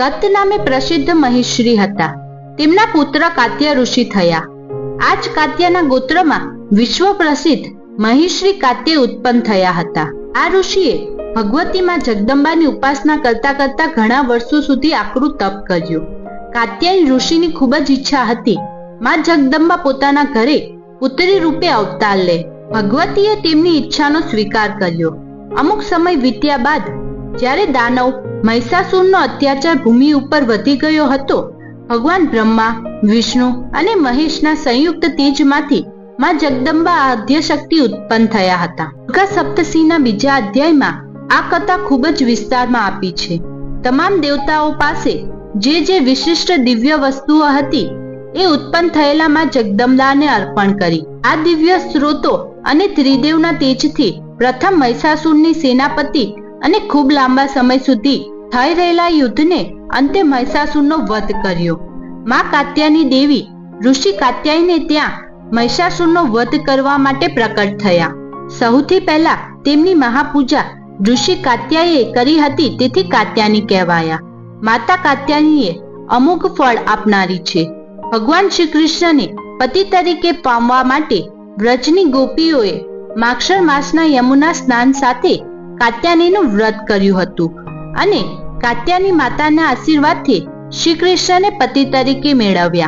કત નામે પ્રસિદ્ધ મહિશ્રી હતા. તેમના પુત્ર કાત્ય ઋષિ થયા. આ જ કાત્યના ગોત્રમાં વિશ્વ પ્રસિદ્ધ મહિશ્રી કાત્ય ઉત્પન્ન થયા હતા. આ ઋષિએ ભગવતીમાં જગદંબાની ઉપાસના કરતા કરતા ઘણા વર્ષો સુધી આકરું તપ કર્યું. કાત્યાયન ઋષિની ખૂબ જ ઈચ્છા હતી, માં જગદંબા પોતાના ઘરે પુત્રી રૂપે અવતાર લે. ભગવતીએ તેમની ઈચ્છાનો સ્વીકાર કર્યો. અમુક સમય વીત્યા બાદ જ્યારે દાનવ મહિષાસુરનો અત્યાચાર ભૂમિ ઉપર વધી ગયો હતો, ભગવાન બ્રહ્મા, વિષ્ણુ અને મહેશના સંયુક્ત તેજમાંથી માં જગદંબા આદ્ય શક્તિ ઉત્પન્ન થયા હતા. દુર્ગા સપ્તસિંહના બીજા અધ્યાયમાં આ કથા ખૂબ જ વિસ્તારમાં આપી છે. તમામ દેવતાઓ પાસે જે જે વિશિષ્ટ દિવ્ય વસ્તુઓ હતી, એ ઉત્પન્ન થયેલા માં જગદંબાને અર્પણ કરી. આ દિવ્ય સ્ત્રોતો અને ત્રિદેવના તેજથી પ્રથમ મહિષાસુરની સેનાપતિ અને ખૂબ લાંબા સમય સુધી થઈ રહેલા યુદ્ધને અંતે મહિષાસુરનો વધ કર્યો. માં કાત્યાની દેવી ઋષિ કાત્યાયને ત્યાં મહિષાસુરનો વધ કરવા માટે પ્રકટ થયા. સૌથી પહેલા તેમની મહાપૂજા ઋષિ કાત્યાયે કરી હતી તેથી કાત્યાની કહેવાયા. માતા કાત્યાનીએ અમુક ફળ આપનારી છે. ભગવાન શ્રી કૃષ્ણને પતિ તરીકે પામવા માટે વ્રજની ગોપીઓએ માક્ષર માસના યમુના સ્નાન સાથે કાત્યાનીનું વ્રત કર્યું હતું. અને કાત્યાની માતાના આશીર્વાદથી શ્રી કૃષ્ણને પતિ તરીકે મેળવ્યા.